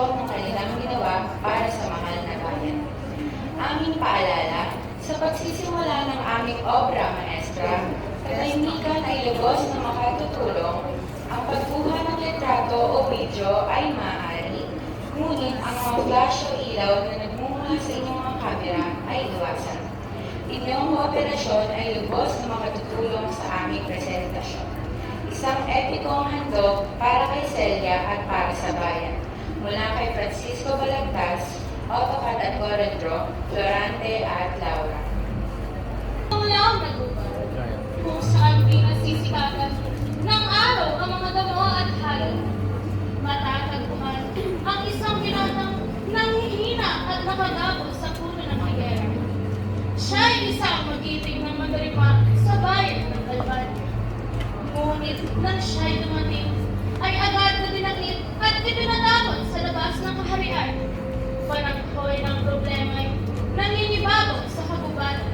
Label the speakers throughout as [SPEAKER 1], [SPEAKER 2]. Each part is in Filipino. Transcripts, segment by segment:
[SPEAKER 1] pagsakripisyo ng kanilang ginawa para sa mahal na bayan. Aming paalala, sa pagsisimula ng aming obra maestra, katahimikan ay lubos na makatutulong. Ang pagkuha ng litrato o video ay maaari, ngunit ang mga flash o ilaw na nagmumula sa inyong mga kamera ay iwasan. Inyong operasyon ay lubos na makatutulong sa aming presentasyon. Isang epikong handog para kay Celia at para sa bayan. Mula kay Francisco Balagtas, AutoCAD at CorelDRAW, Florante at Laura.
[SPEAKER 2] Wala akong nagubat kung saan pinasisikatan ng araw ang mga damo at hayop. Matatagpuan ang isang binatang nanghihina at nakagapos sa puno ng higera. Siya ay isang mag-ibig ng madarima sa bayan ng Kalban. Ngunit nang siya'y dumating, ay agad na dinakit at ipinatapon sa labas ng kaharian. Panangkoy ng problema ay nangingibabaw sa kagubatan.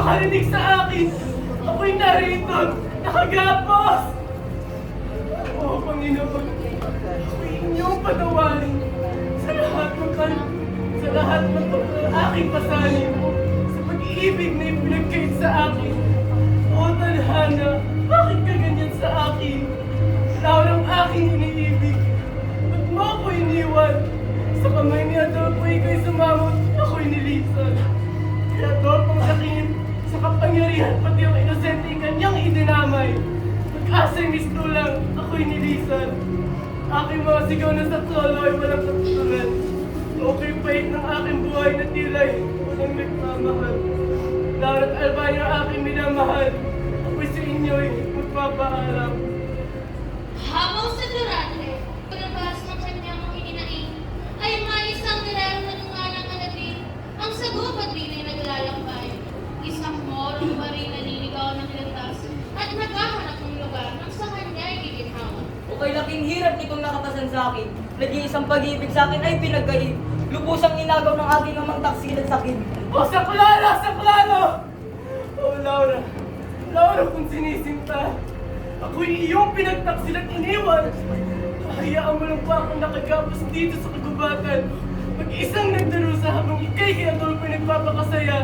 [SPEAKER 3] Makarinig sa akin, ako'y narito, nakagapos! Oh, Panginoon, ako'y inyong patawarin sa lahat ng kan sa lahat ng aking pasanin mo, sa pag-ibig na ipinagkait sa akin. Oh, Talhana, bakit ka ganyan sa akin? Laurang aking iniibig. Ba't mo ako iniwan? Sa kamay ni Adolfo, ikaw'y sumamot, ako'y nilisan. Kaya Adolfo sa kapangyarihan pati ang inosente kanyang idinamay. Pag-asa'y mistulang, ako'y nilisan. Aking mga sigaw na sa trolo ay walang katulad. Okay pait ng aking buhay na tilay, walang nagmamahal. Laura't Albania ang aking minamahal. Ako'y sa inyo'y magpapaalam.
[SPEAKER 2] Habang sa Durante, palabas ng kanyang mga hinaing, ay may isang nilarang na ng alabing, ang sagupat din ay naglalakbay. Isang morong bari na niligaw ng landas at naghahanap ng lugar nang sa kanya ay giginhawa.
[SPEAKER 4] O kay laking hirap nitong nakapasan sa akin. Nag-iisang pag-ibig sa akin ay pinagkaib. Lubusang inagaw ng aking amang taksilan sa akin.
[SPEAKER 3] Oh, saklalo! Saklalo! Oh, Laura. Laura, kung sinisinta. Ako'y iyong pinagtaksil at iniwan. Hayaan mo lang pa akong nakagapos dito sa kagubatan. Mag-isang nagdarusa habang ikay kay Adolfo ay nagpapakasaya.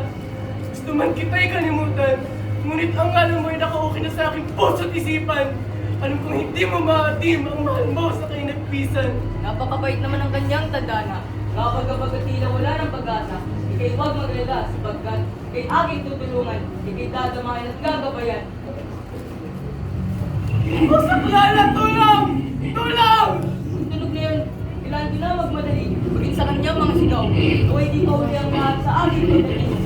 [SPEAKER 3] Gusto man kita'y kalimutan. Ngunit ang alam mo ay nakauki na sa aking puso't isipan. Alam kong hindi mo maatim ang mahal mo sa kainagpisan.
[SPEAKER 4] Napakabait naman ang kanyang tadhana. Kapag kapag tila wala ng pag-asa, ikay huwag maglala sapagkat ikay aking tutulungan, ikay dadamayan at gagabayan.
[SPEAKER 3] Oh, saklalo! Tulong! Tulong!
[SPEAKER 4] Tulog na yun, kailangan ko na magmadali. Pagin sa kanyang mga sigaw, o hindi pa uli ang lahat sa aking pagdating.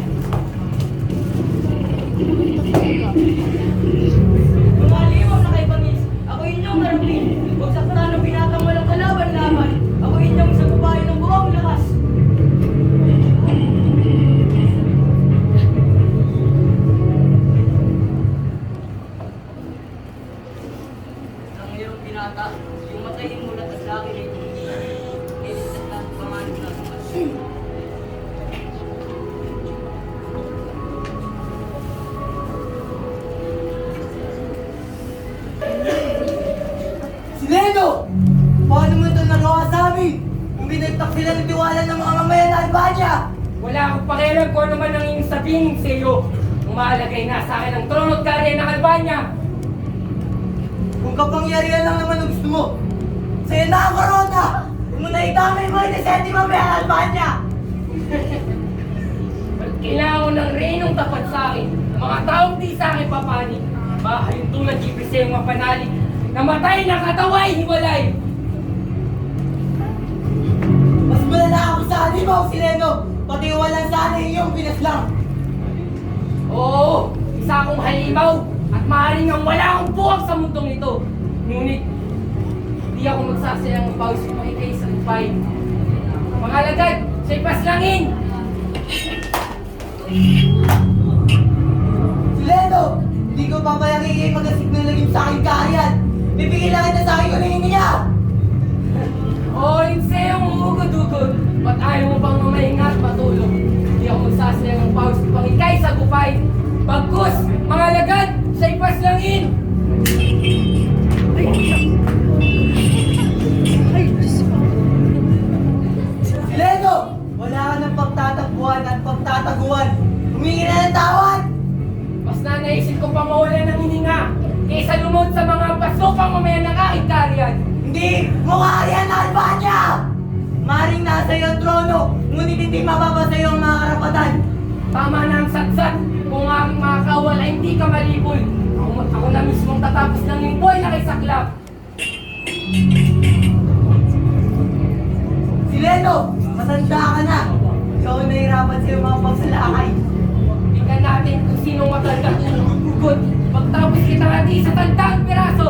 [SPEAKER 4] Ng
[SPEAKER 5] reynong tapat sa akin. Mga taong di sa akin papanig. Bahay yung tulad di yung mga panalig. Namatay ng kataway, hiwalay.
[SPEAKER 6] Mas malala ako sa animaw si Leno! Pati walang sana iyong pinaslang!
[SPEAKER 5] Oo, isa akong halimaw at maaaring ang wala akong buwag sa mundong ito. Ngunit, hindi ako magsasayang ng pawis ng ikay sa lupay. Mga alagad, siya'y paslangin!
[SPEAKER 7] Sileno! Hindi ko papayag ikay mag-asignal lagim sa kaharian! Bibigyan lang kita sa akin kung hinihingi niya!
[SPEAKER 5] Oo, Linseo, umugod-ugod. Ba't ayaw mo pang mamahinga at matulog? Hindi ako magsasayang ng pawis ng ikay sa lupay. Bagkus, mga alagad, siya'y paslangin!
[SPEAKER 7] Sileno! Ka
[SPEAKER 5] malipol. Ako, ako na mismong tatapos ng yung buhay na kay Saklap.
[SPEAKER 7] Sileno! Matanda ka na! Ikaw ang nahirapan sa mga pagsalakay!
[SPEAKER 5] Tingnan natin kung sinong matanda good. Pagtapos kita natin sa tandaan piraso.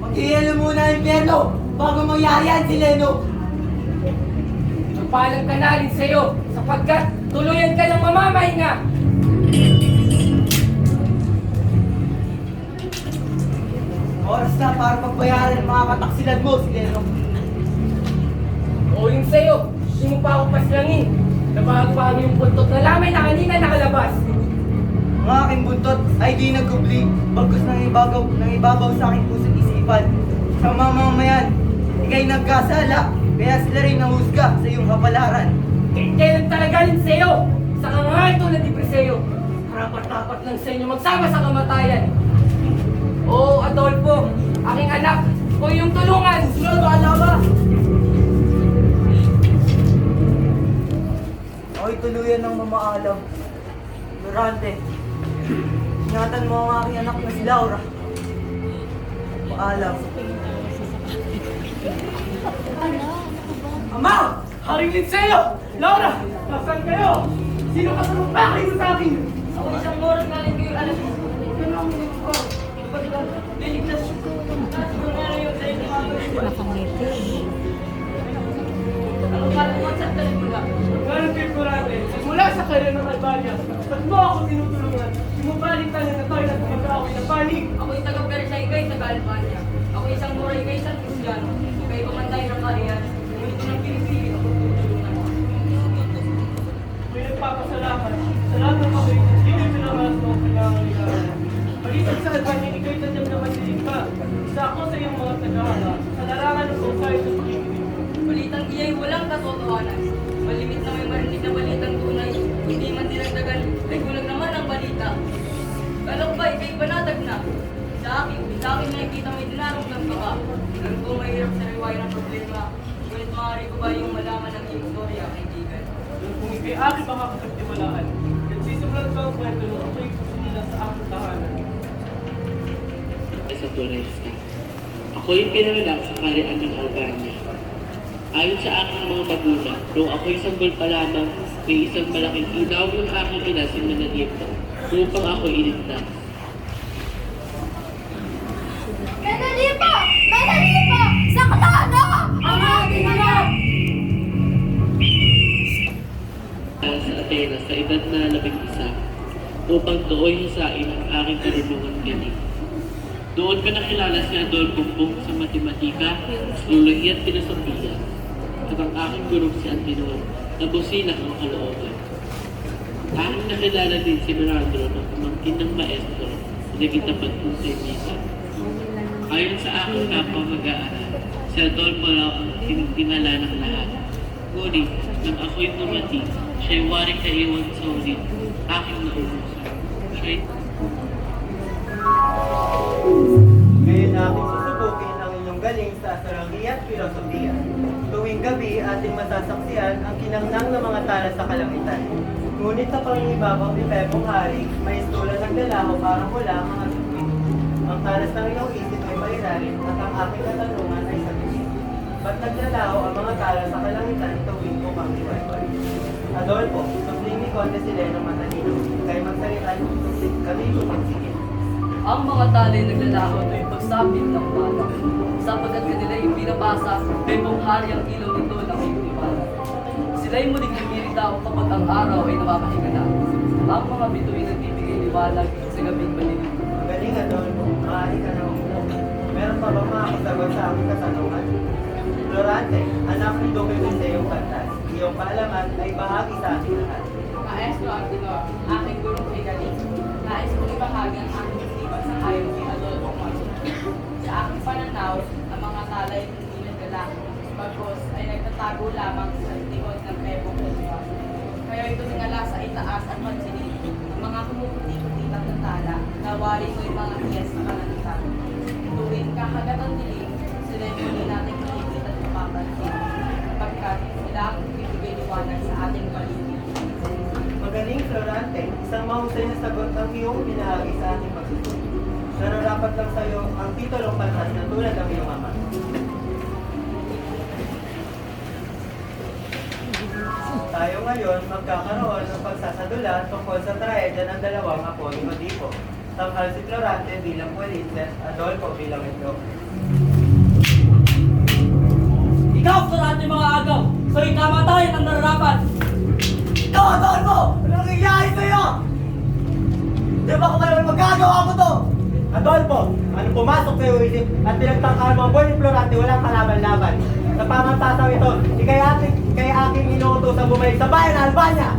[SPEAKER 7] Mag-iilo muna ang impyerno bago mangyari yan, Sileno!
[SPEAKER 5] Palang ka na sa'yo sapagkat tuluyan ka ng mamamahinga.
[SPEAKER 7] Oras na para pagbayaran ang mga kataksilan mo, Sileno!
[SPEAKER 5] O yung sa'yo, hindi mo pa ako paslangin. Nabago-bago yung puntot na lamay na kanina nakalabas.
[SPEAKER 7] Ang aking buntot ay di nagkubli, bagkus nang ibabaw, nang ibabaw sa aking puso't isipan. Sa mamamayan, ikay nagkasala, kaya sila rin nahusga sa iyong kapalaran.
[SPEAKER 5] Kailan talaga rin sa'yo? Sa kangal tulad ni Preseo. Karapat-dapat lang sa inyo magsama sa kamatayan. Oo, Adolfo, aking anak, ko yung tulungan. Sunod, alama.
[SPEAKER 7] Ako'y tuluyan ng mamaalam. Durante, ingatan mo ang aking anak na si Laura. Paalam.
[SPEAKER 3] Ama! Haring Linseo! Laura! Nasaan kayo? Sino ka sa magpakay mo sa akin?
[SPEAKER 4] Ako isang oras na rin kayo alam mo. Deligtas. Kung ano yung sa inyo mga Ano ka lang sa talimula?
[SPEAKER 3] Ganun kay Kurate, mula sa kanya ng Albania, ba't mo ako tinutulungan? Bumabalik tayo na tayo na mag-aaway na panig.
[SPEAKER 4] Ako yung taga Persay kay taga Albania. Ako isang muray kay San Cristiano. Kaya pamantay ng kariyan. Ngunit ng pinipili ako tutulungan.
[SPEAKER 3] May nagpapasalamat. Sa lahat ng mga hindi may pinamalas mo ang pinangangailangan. Palitan sa Albania, ikaw'y tadyam na masilig pa. Isa ako sa iyong mga tagahala, sa larangan ng society sa pakikinig.
[SPEAKER 4] Balitang iya'y walang katotohanan. Malimit na may marinig na balitang tunay. Hindi man dinagdagan, ay kulang Alam ko mahirap sa riwaya ng problema. Ngunit maaari ko ba yung malaman ng iyong storya, kaibigan?
[SPEAKER 3] Kung ikay aking makakapagtiwalaan, nagsisimulan ko ang kwento nung ako'y pusunila sa aking tahanan.
[SPEAKER 8] sa Floresta. Ako yung pinanganak sa karian ng Albania. Ayon sa aking mga magulang, noong ako isang buwan pa lamang, may isang malaking ilaw yung aking ina si Mananito upang ako iligtas. Sa edad na labing isa, upang tuoy hisain ang aking karunungan galing. Doon ko nakilala si Adolfo Pong sa matematika, astrolohiya at filosofiya, at ang aking gurong si Antinor na busilak ang kalooban. Aking nakilala din si Mirandro na pamangkin ng maestro na naging tapat kong kaibigan. Ayon sa aking kapwa mag-aaral, si Adolfo raw ang tinitingala ng lahat. Ngunit, nang ako'y tumati, siya'y waring kaiwan sa ulit, aking naubusan. Siya'y
[SPEAKER 7] Ngayon aking susubukin ang inyong galing sa astrolohiya at filosofiya. Tuwing gabi ating masasaksiyan ang kinangnang ng mga tala sa kalangitan. Ngunit sa pangingibabaw ni Pepong Hari, may istulan ng dalaho para mula ang mga tuwing. Ang talas ng iyong isip ay mailalim at ang aking katanungan ay sa tingin. Ba't naglalaho ang mga tala sa kalangitan tuwing bumang Adolfo, sublimin Conde Sileno Matalino, kay magsalita kami tumagsige.
[SPEAKER 9] Ang mga talay naglalaho ay pagsapit ng bala. Sapagkat kanila yung binabasa, may bukhari ang ilaw nito ng iyong iwala. Sila'y muling lumirita kapag ang araw ay napapahika na. Ang mga bituin nagbibigay liwanag sa gabing malilim.
[SPEAKER 7] Magaling Adolfo, maaari ka na. Meron pa bang makakasagot sa aking katanungan? Florante, anak ni Duque Liceo Cantas, iyong kaalaman ay bahagi sa ating lahat.
[SPEAKER 4] Maestro Artidor, aking gurong higaling. Nais kong ibahagi ang aking isipan sa hayop ni Adolfo Mason. Sa aking pananaw, ang mga talay hindi nagdala. Bagkos ay nagtatago lamang sa likod ng pepong kulwa. Kaya ito ningala sa itaas at pansinig. Ang mga kumuputi-puti ng tala, nawari mo yung mga hiyas na kananitan. Tuwing kakagat ang dilim, sila yung natin kinikit at mapapansin. Pagkat sila ang bibigay liwanag sa ating paligid.
[SPEAKER 7] Magaling Florante, isang mahusay na sagot ang iyong binahagi sa ating pagsusunod. Nararapat lang sa iyo ang titulong pantas na tulad ng iyong ama. Tayo ngayon magkakaroon ng pagsasadula tungkol sa trahedya ng dalawang apo ni Odipo. Tanghal si Florante bilang Pulises, Adolfo bilang ito.
[SPEAKER 9] Ikaw, Florante mga agaw! Sa'yo'y kamatayan ang nararapat!
[SPEAKER 3] Ikaw, Adolfo! Anong nangyayari sa'yo? Di ba kung ano magagawa mo to?
[SPEAKER 7] Adolfo, ano pumasok sa iyong isip at pinagtangkal mo ang buhay ni Florante walang kalaban-laban. Sa ito, ikay aking, ikay aking inuutos ang bumalik sa bayan Albania!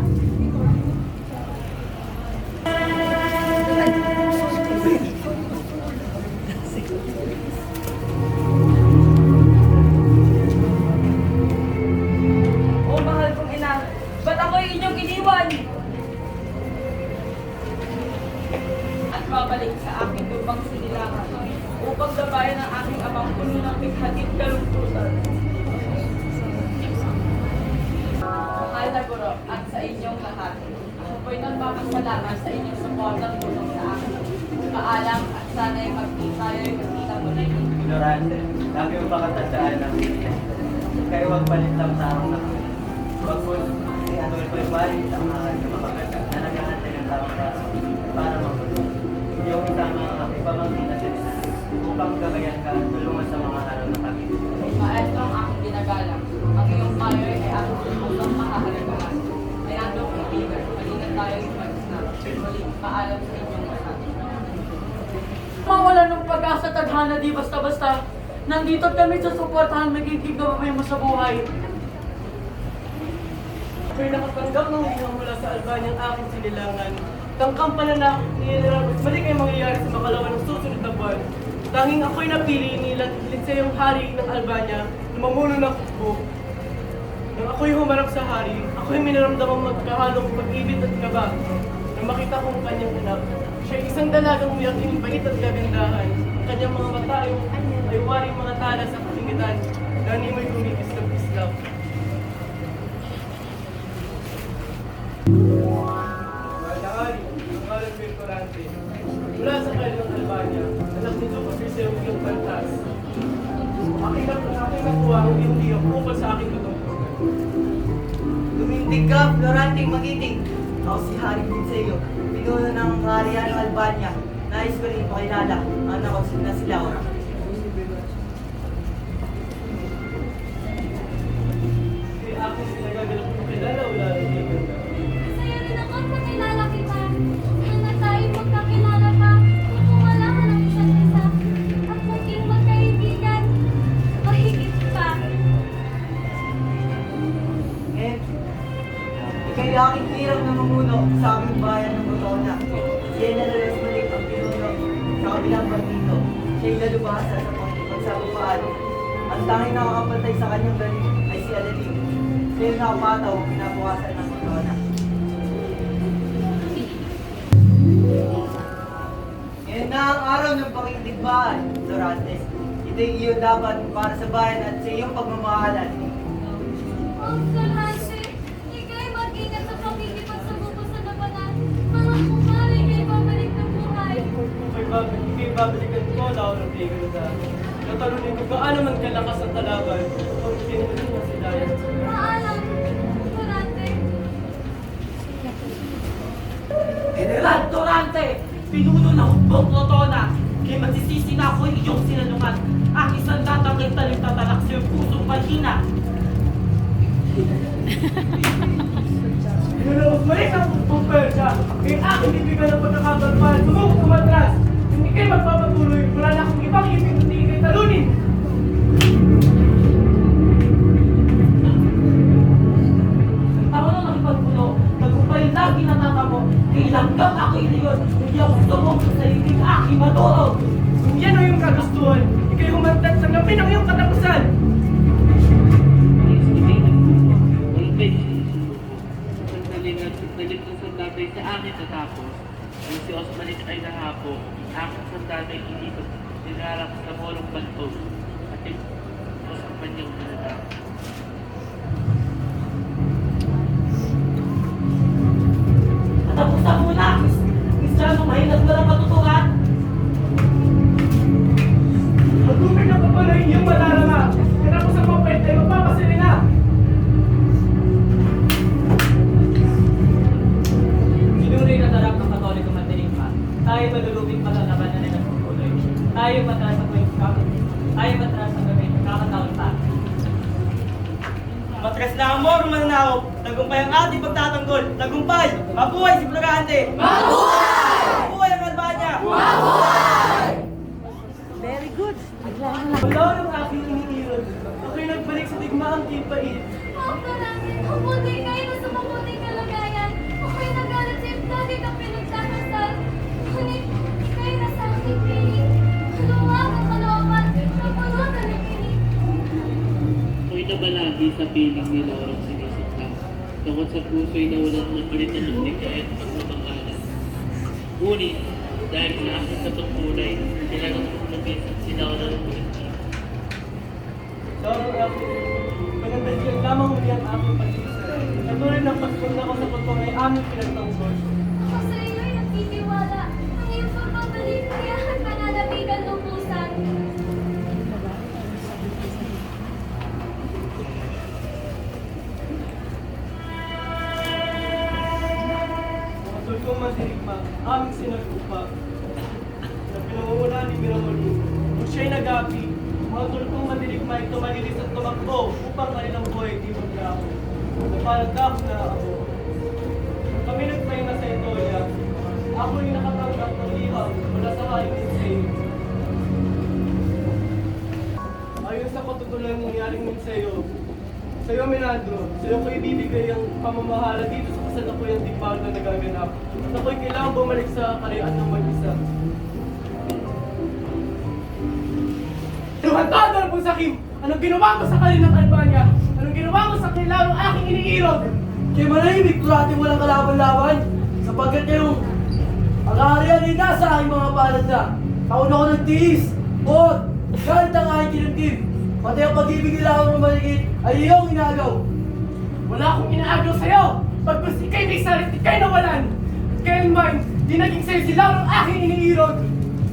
[SPEAKER 4] Paalam
[SPEAKER 7] sa
[SPEAKER 4] inyong.
[SPEAKER 9] Mawala ng pag-asa tadhana di basta-basta. Nandito kami sa suportahan magiging gabay mo sa buhay.
[SPEAKER 3] Nakatanggap ng hilang mula sa Albania ang aking sinilangan. Tangkang pananakot ni Ramos, balik ay mangyayari sa makalawa ng susunod na buwan. Tanging ako'y napili ni Linseyong Hari ng Albania na mamuno ng hukbo. Nang ako'y humarap sa hari, ako'y minaramdamang magkahalong pag-ibig at kaba makita kong kanyang anak. Siya isang dalagang uyaking bait at kagandahan. Ang kanyang mga mata ay, ay waring mga tala sa kalingitan na animoy kumikis ng islap. Malakari, ang ko yung Corante. Mula sa kanilang Albania, anak ni Duco Viseo yung Pantas. Aking aking liyok upang sa aking katungkulan.
[SPEAKER 6] Tumindig ka, Floranting Magiting. Ako si Hari Pinseo, pinuno ng kaharian ng Albania. Nais ko rin ipakilala ang anak ko na si pakikitigbahan, Dorantes. Ito yung iyong dapat para sa bayan at sa iyong pagmamahalan.
[SPEAKER 10] Ang kalahati, ikay mag-ingat sa pakikipagsabuko sa labanan. Mga kumari kay babalik ng buhay.
[SPEAKER 3] Ika'y babalik, ika'y babalikan ko, Laura Figueroa. Natalunin ko gaano man kalakas ang kalaban kung kinulit mo si Dayan.
[SPEAKER 10] Paalam, Kurante.
[SPEAKER 3] Dorante, pinuno ng hukbong Lotona. Kaya magsisisi na ako iyong sinalungan. Aking sandatang kay talim tatalak sa iyong pusong palhina. Pinulawag mali sa hukbong Persia. Kaya aking bibigyan ng pagkakabalman. Sumubok kumatras. Hindi kayo magpapatuloy. Wala na akong ibang ibig kundi kay talunin. Ang tao na nakipagpuno, nagkumpay lagi natatamo, kailanggap ako iliyon, hindi ako tumong sa sariling aking maturo. Kung yan o yung kagustuhan, ikay humantad sa gabi ng iyong katapusan.
[SPEAKER 8] Walang pwede sinusuko. Sandali na sandali ng sandatay sa akin natapos. Nang si Osmanin ay nahapo, aking sandatay hindi ko nilarap sa molong bantog. At yung Osman niyang nanatapos.
[SPEAKER 5] Matras
[SPEAKER 3] na amor, mananaw. Tagumpay ang ating pagtatanggol. Tagumpay! Mabuhay si Bragante! Mabuhay! Mabuhay ang Albania! Mabuhay! Very good. Wala ng aking iniiwan. Ako'y nagbalik sa digmaang kipait.
[SPEAKER 10] Ang karami, mabuti kayo na sa mabuting kalagayan. Ako'y nagalit sa dati ka pinagdadasal. Ngunit, ika'y nasa aking
[SPEAKER 8] Ako'y nabalagi sa piling ni Laurang sinisita. Tungkol sa puso'y nawalan ng palitan ng ligaya at pagmamahalan. Ngunit, dahil sa aking katungkulay, kailangan kong nabisan si Laurang ng
[SPEAKER 3] Sorry ako. Panandalian lamang uli ang aking pag-iisip. Katulad ng pagpunta ko sa totoo ay aming pinagtanggol.
[SPEAKER 10] Ako sa iyo'y nagtitiwala.
[SPEAKER 3] Sa iyo ko ibibigay ang pamamahala dito sa kasalukuyang timpal na nagaganap. At ako'y kailangan bumalik sa karian ng mag-isa. Tuhantado po sa Kim! Anong ginawa mo sa kalinang Albania? Anong ginawa mo sa kailangang aking iniirog?
[SPEAKER 11] Kaya manahimik turati walang kalaban-laban sapagkat yung ang kaharian ay nasa aking mga palad na. Taon ako nagtiis, bot, galit ang aking kinagkib. Pati ang pag-ibig nila ako ng maligit ay iyong inagaw.
[SPEAKER 3] Wala akong inaagaw sa'yo! Pagpus ikay may salit, ikay nawalan! At kailanman, di naging sa'yo sila ang aking iniirog!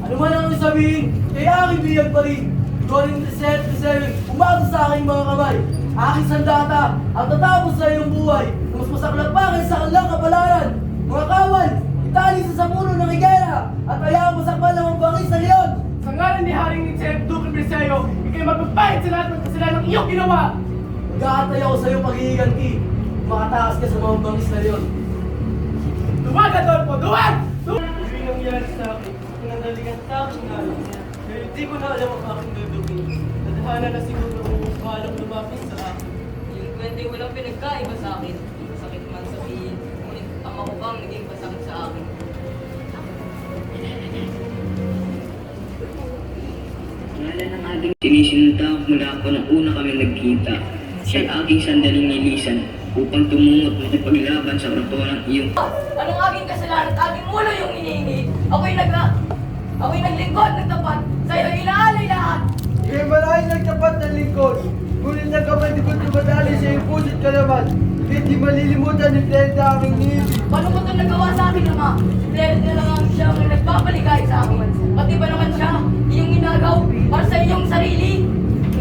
[SPEAKER 11] Ano man ang sabihin, kay aking biyag pa rin. Ikaw rin reset, reset, umabot sa aking mga kamay. Aking sandata, at tatapos sa iyong buhay. Mas masaklap pa kaysa sa kanilang kapalaran. Mga kawal, itali sa sapuno ng higera, at ayaw masakpan ng mga bangis na leon.
[SPEAKER 3] Sa ngalan ni Haring Nitzep, Duke Briseyo, ikay magpapahit sa lahat ng kasalanan ng iyong ginawa!
[SPEAKER 11] Gaatay ako sa iyong paghihiganti. Makatakas ka sa mga bangis na leon.
[SPEAKER 3] Duwag, Adolfo! Duwag! Duwag! Hindi nangyari sa akin. Pinanggalingan sa akin nga. Pero hindi ko na alam ang aking gagawin. Nadhana na siguro kung palang lumapit sa akin.
[SPEAKER 4] Yung kwento yung walang pinagkaiba sa akin. Masakit man sabihin. Ngunit ang makubang naging masakit sa akin.
[SPEAKER 12] Ngalan ng ating sinisinta mula po nang una kami nagkita. Siya'y aking sandaling nilisan upang tumungo at makipaglaban sa rato ng iyong
[SPEAKER 4] Anong aking kasalanan at aking mulo yung iniingi? Ako'y nag... Ako'y naglingkod ng tapat. Sa'yo inaalay lahat.
[SPEAKER 11] Kaya maraming nagtapat ng lingkod. Ngunit na madali sa iyong puso't kalaman. Hindi malilimutan ni Fred na aming niibig.
[SPEAKER 4] Paano mo ito nagawa sa akin, Ama? Si Claire na lang ang siyang nagpapaligay sa akin. Pati ba naman siya, iyong inagaw para sa iyong sarili?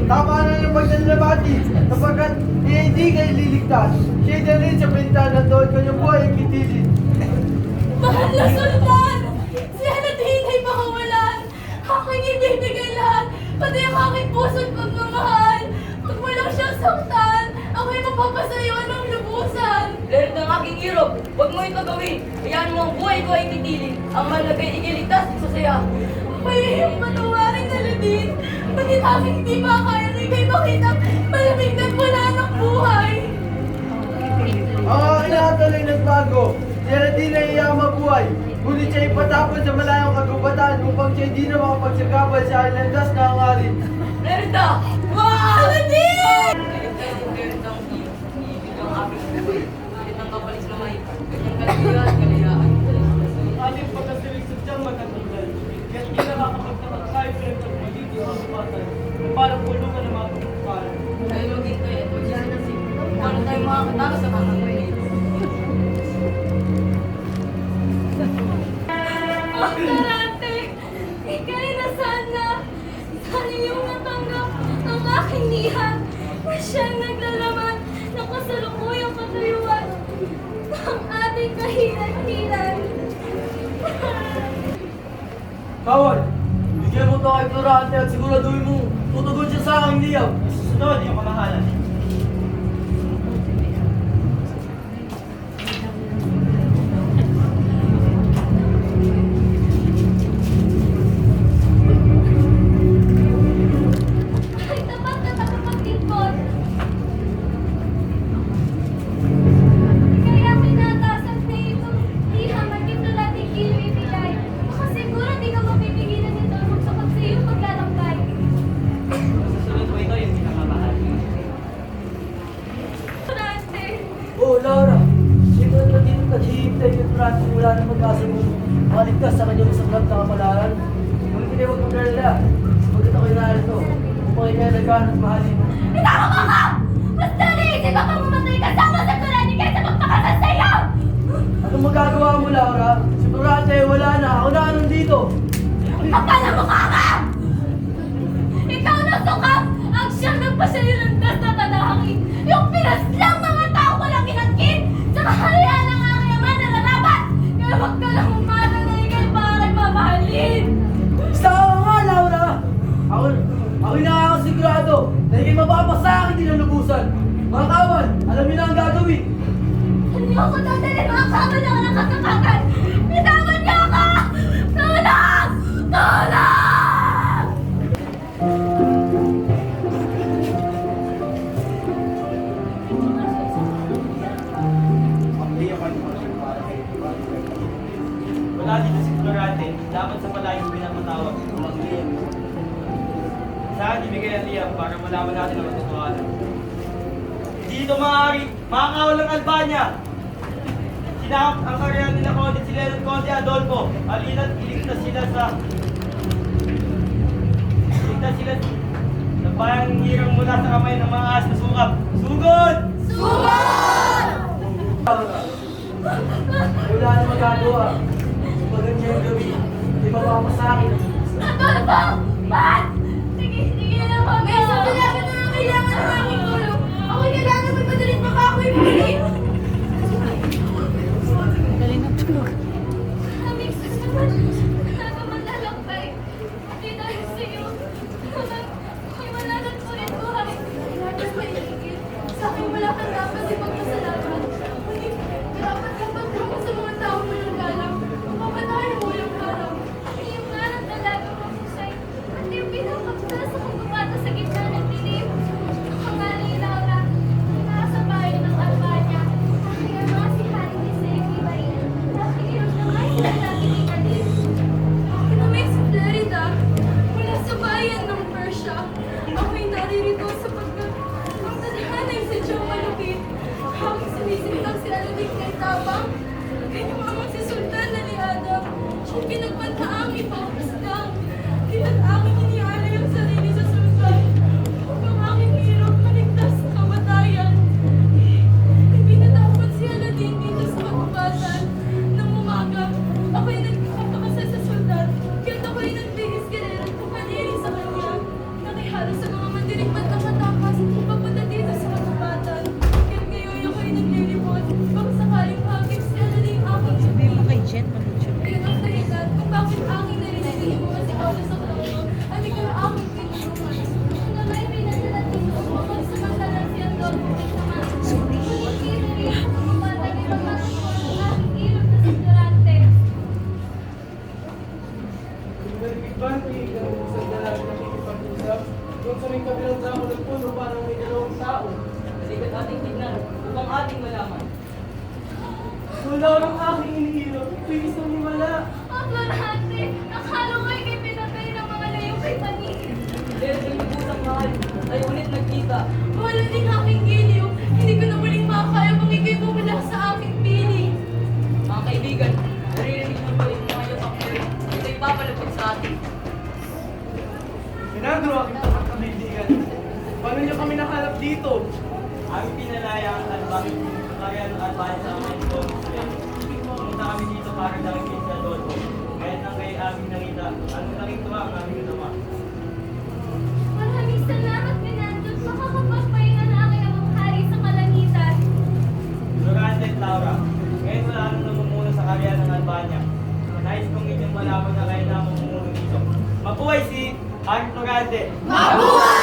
[SPEAKER 11] Tama na ng paglalabati sapagkat eh, hindi kayo liligtas. Siya na rin sa bintana doon kanyang buhay kitilin.
[SPEAKER 10] Mahal Hala, Sultan! Si Aladdin ay makawalan! Aking ibibigay lahat, pati ang aking puso't pagmamahal! Pag walang siyang saktan, ako'y mapapasayo ng lubusan!
[SPEAKER 4] Lahat ng aking hero, huwag mo ito gawin. Hayaan mo ang buhay ko ay titilin. Ang malagay ikiligtas sa saya.
[SPEAKER 10] Mahihing patawarin Aladdin! Bakit aking hindi makaya na ikay makita malamig at wala ng buhay?
[SPEAKER 3] Ang aking lahat ay nagbago. Si Aladdin ay iyang mabuhay. Ngunit siya ipatapon sa malayong kagubatan upang siya hindi na makapagsagabal sa landas na hangarin.
[SPEAKER 4] Merda!
[SPEAKER 10] Wow! Aladdin!
[SPEAKER 4] Iligtas ang Merda ang iyo. Iibig ang aking
[SPEAKER 3] nakakapagtapat tayo pero sa magiging kagubatan. Parang pulungan ng mga pagkukalan.
[SPEAKER 4] Tayo maghintay at magsisipsip. Paano tayo makakatalo sa mga
[SPEAKER 3] mo ito kay Florante at siguraduhin mo tutugon siya sa aking liyaw. Susunod, iyong
[SPEAKER 10] ako dadalhin mga kama na walang! Bitawan niyo ako! Tulong! Tulong!
[SPEAKER 3] Wala dito si dapat sa malayong pinapatawag, mag-liyam. Saan ibigay ang liyam para malaman natin ang katotohanan? Hindi ito maaari, makakawal ng Albania! Sinakap ang karya nila Conde, si Leonard Conde Adolfo, alina't iligtas sila sa... Iligtas sila sa bayang hirang mula sa kamay ng mga ahas na sukap. Sugod! Wala na magagawa. Pagkat niya yung gabi, di ba mapasakin?
[SPEAKER 10] Adolfo! Ba't? Siyang patingin ng upang ating malaman. Wala ang aking inihirap. Please, wala. Ang marahante, akala ko'y kay pinatay ng mga layo kay patingin.
[SPEAKER 4] Dahil sa libutang mahal, ay ulit nagkita.
[SPEAKER 10] Wala din aking giliw. Hindi ko na muling makakaya kung ikay bumula sa aking pili.
[SPEAKER 4] Mga kaibigan, naririnig mo ba yung mga yung akir? Ito'y papalapit sa atin.
[SPEAKER 3] Sinagro, aking takot kaibigan. Paano niyo kami nakalap dito?
[SPEAKER 13] Aming pinalaya at bakit kaya ng advance sa amin ito. Pumunta kami dito para nakikita sa Adolfo. Kahit nang kay aming nakita, ano nakita ang aming ginawa.
[SPEAKER 10] Maraming salamat, Minandot. Makakapagpahinga na aking amang hari sa kalangitan.
[SPEAKER 13] Durante at Laura, ngayon wala nang namumuno sa karya ng Albania. Nais kong inyong malaman na kayo na ang mamumuno dito. Mabuhay si Florante! Mabuhay! Mabuhay